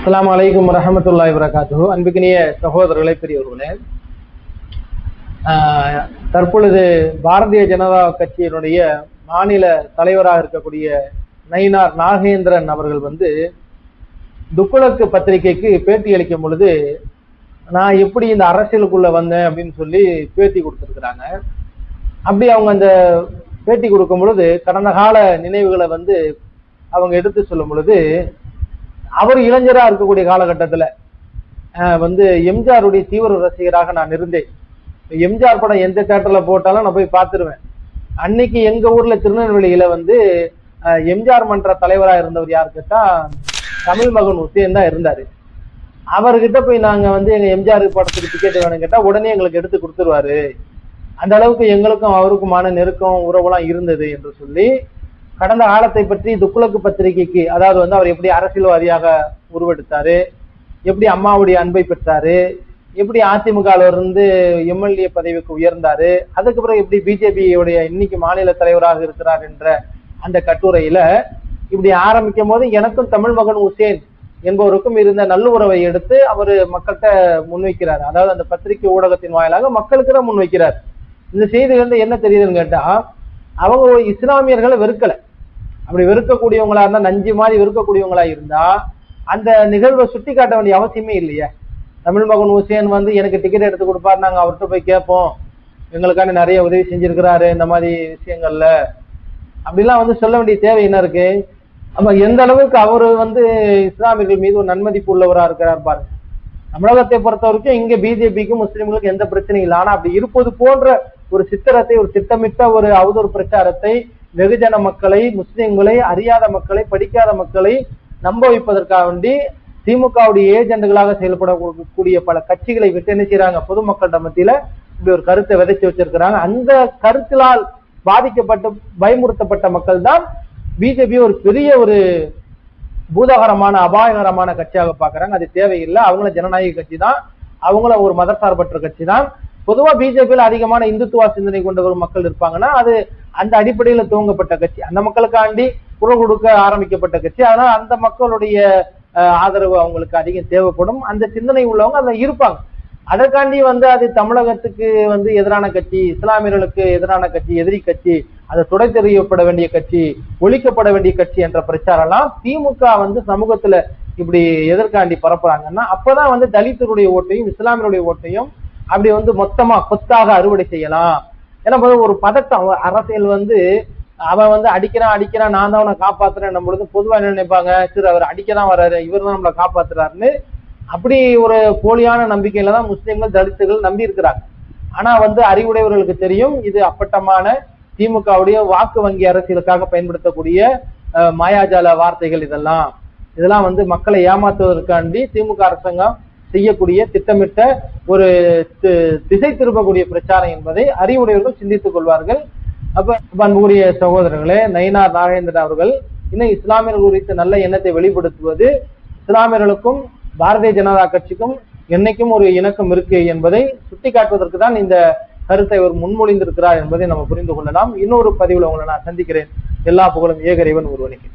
அஸ்லாம் வலைக்கும் வரமத்துல்லாய் வரகாத்து அன்புக்கினிய சகோதரர்களை பெரியவர்களே தற்பொழுது பாரதிய ஜனதா கட்சியினுடைய மாநில தலைவராக இருக்கக்கூடிய நயினார் நாகேந்திரன் அவர்கள் வந்து துக்குளக்கு பத்திரிகைக்கு பேட்டி அளிக்கும் பொழுது நான் எப்படி இந்த அரசியலுக்குள்ள வந்தேன்? அப்படின்னு சொல்லி பேட்டி கொடுத்துருக்குறாங்க. அப்படி அவங்க அந்த பேட்டி கொடுக்கும் பொழுது கடந்த கால நினைவுகளை வந்து அவங்க எடுத்து சொல்லும் பொழுது அவர் இளைஞரா இருக்கக்கூடிய காலகட்டத்துல வந்து எம்ஜிஆருடைய தீவிர ரசிகராக நான் இருந்தேன். எம்ஜிஆர் படம் எந்த தேட்டர்ல போட்டாலும் நான் போய் பார்த்துருவேன். அன்னைக்கு எங்க ஊர்ல திருநெல்வேலியில வந்து எம்ஜிஆர் மன்ற தலைவரா இருந்தவர் யார் கேட்டால் தமிழ் மகன் உசேன் தான் இருந்தாரு. அவர்கிட்ட போய் நாங்க வந்து எங்க எம்ஜிஆர் படத்துக்கு டிக்கெட் வேணும் கேட்டா உடனே எங்களுக்கு எடுத்து கொடுத்துருவாரு. அந்த அளவுக்கு எங்களுக்கும் அவருக்குமான நெருக்கம் உறவுலாம் இருந்தது என்று சொல்லி கடந்த காலத்தை பற்றி துக்குளக்கு பத்திரிகைக்கு அதாவது வந்து அவர் எப்படி அரசியல்வாதியாக உருவெடுத்தாரு எப்படி அம்மாவுடைய அன்பை பெற்றாரு எப்படி அதிமுகவில் இருந்து எம்எல்ஏ பதவிக்கு உயர்ந்தாரு அதுக்கு பிறகு எப்படி பிஜேபியுடைய இன்னைக்கு மாநில தலைவராக இருக்கிறார் என்ற அந்த கட்டுரையில இப்படி ஆரம்பிக்கும் போது எனக்கும் தமிழ் மகன் உசேன் என்பவருக்கும் இருந்த நல்லுறவை எடுத்து அவர் மக்கள்கிட்ட முன்வைக்கிறார். அதாவது அந்த பத்திரிகை ஊடகத்தின் வாயிலாக மக்களுக்கு தான் முன்வைக்கிறார். இந்த செய்திகள் என்ன தெரியுதுன்னு கேட்டா அவங்க இஸ்லாமியர்களை வெறுக்கலை. அப்படி வெறுக்கக்கூடியவங்களா இருந்தா நஞ்சு மாதிரி வெறுக்கக்கூடியவங்களா இருந்தா அந்த நிகழ்வை சுட்டி காட்ட வேண்டிய அவசியமே இல்லையே. தமிழ் மகன் உசேன் வந்து எனக்கு டிக்கெட் எடுத்து கொடுப்பாரு நாங்க அவர்கிட்ட போய் கேட்போம். எங்களுக்கான நிறைய உதவி செஞ்சிருக்கிறாரு இந்த மாதிரி விஷயங்கள்ல. அப்படிலாம் வந்து சொல்ல வேண்டிய தேவை என்ன இருக்கு? அப்ப எந்த அளவுக்கு அவரு வந்து இஸ்லாமியர்கள் மீது ஒரு நன்மதிப்பு உள்ளவரா இருக்கிறார் பாருங்க. தமிழகத்தை பொறுத்த வரைக்கும் இங்க பிஜேபிக்கும் முஸ்லிம்களுக்கும் எந்த பிரச்சனையும் இல்லை. ஆனா அப்படி இருப்பது போன்ற ஒரு சித்திரத்தை ஒரு திட்டமிட்ட ஒரு அவதூறு பிரச்சாரத்தை வெகுஜன மக்களை முஸ்லிம்களை அறியாத மக்களை படிக்காத மக்களை நம்ப வைப்பதற்காக வேண்டி திமுகவுடைய ஏஜெண்டுகளாக செயல்படக்கூடிய பல கட்சிகளை விட்டு என்ன செய்யறாங்க பொதுமக்களிட மத்தியில இப்படி ஒரு கருத்தை விதைச்சு வச்சிருக்கிறாங்க. அந்த கருத்தினால் பாதிக்கப்பட்டு பயமுறுத்தப்பட்ட மக்கள் தான் பிஜேபி ஒரு பெரிய ஒரு பூதாகரமான அபாயகரமான கட்சியாக பாக்குறாங்க அது தேவையில்லை. அவங்கள ஜனநாயக கட்சி தான் அவங்கள ஒரு மதசார்பற்ற கட்சி தான் பொதுவா பிஜேபியில் அதிகமான இந்துத்துவா சிந்தனை கொண்ட மக்கள் இருப்பாங்கன்னா அது அந்த அடிப்படையில துவங்கப்பட்ட கட்சி. அந்த மக்களுக்காண்டி குரல் கொடுக்க ஆரம்பிக்கப்பட்ட கட்சி. அதனால அந்த மக்களுடைய ஆதரவு அவங்களுக்கு அதிகம் தேவைப்படும். அந்த சிந்தனை உள்ளவங்க அதுல இருப்பாங்க. அதற்காண்டி வந்து அது தமிழகத்துக்கு வந்து எதிரான கட்சி இஸ்லாமியர்களுக்கு எதிரான கட்சி எதிரி கட்சி அதை துடை தெரியப்பட வேண்டிய கட்சி ஒழிக்கப்பட வேண்டிய கட்சி என்ற பிரச்சாரம்லாம் திமுக வந்து சமூகத்துல இப்படி எதற்காண்டி பரப்புறாங்கன்னா அப்பதான் வந்து தலித்தருடைய ஓட்டையும் இஸ்லாமியருடைய ஓட்டையும் அப்படி வந்து மொத்தமா கொத்தாக அறுவடை செய்யலாம். ஏன்னா ஒரு பதட்டம். அரசியல் வந்து அவன் வந்து அடிக்கிறான் அடிக்கிறான் நான் தான் அவனை காப்பாத்துறேன் பொழுது பொதுவா என்ன நினைப்பாங்க? சரி அவர் அடிக்கதான் வர்றாரு இவர் தான் நம்மளை காப்பாத்துறாருன்னு அப்படி ஒரு போலியான நம்பிக்கையில தான் முஸ்லீம்கள் தலித்துகள் நம்பி இருக்கிறாங்க. ஆனா வந்து அறிவுடையவர்களுக்கு தெரியும் இது அப்பட்டமான திமுகவுடைய வாக்கு வங்கி அரசியலுக்காக பயன்படுத்தக்கூடிய மாயாஜால வார்த்தைகள் இதெல்லாம். இதெல்லாம் வந்து மக்களை ஏமாத்துவதற்காண்டி திமுக அரசாங்கம் செய்யக்கூடிய திட்டமிட்ட ஒரு திசை திருப்பக்கூடிய பிரச்சாரம் என்பதை அறிவுடையவர்கள் சிந்தித்துக் கொள்வார்கள். அப்ப அப்ப அன்புக்குரிய சகோதரர்களே நயினார் நாகேந்திரன் அவர்கள் இன்னும் இஸ்லாமியர்கள் குறித்த நல்ல எண்ணத்தை வெளிப்படுத்துவது இஸ்லாமியர்களுக்கும் பாரதிய ஜனதா கட்சிக்கும் என்னைக்கும் ஒரு இணக்கம் இருக்கு என்பதை சுட்டிக்காட்டுவதற்கு தான் இந்த கருத்தை அவர் முன்மொழிந்திருக்கிறார் என்பதை நம்ம புரிந்து கொள்ளலாம். இன்னொரு பதிவில் உங்களை நான் சந்திக்கிறேன். எல்லா புகழும் ஏகரைவன் ஒருவனுக்கு.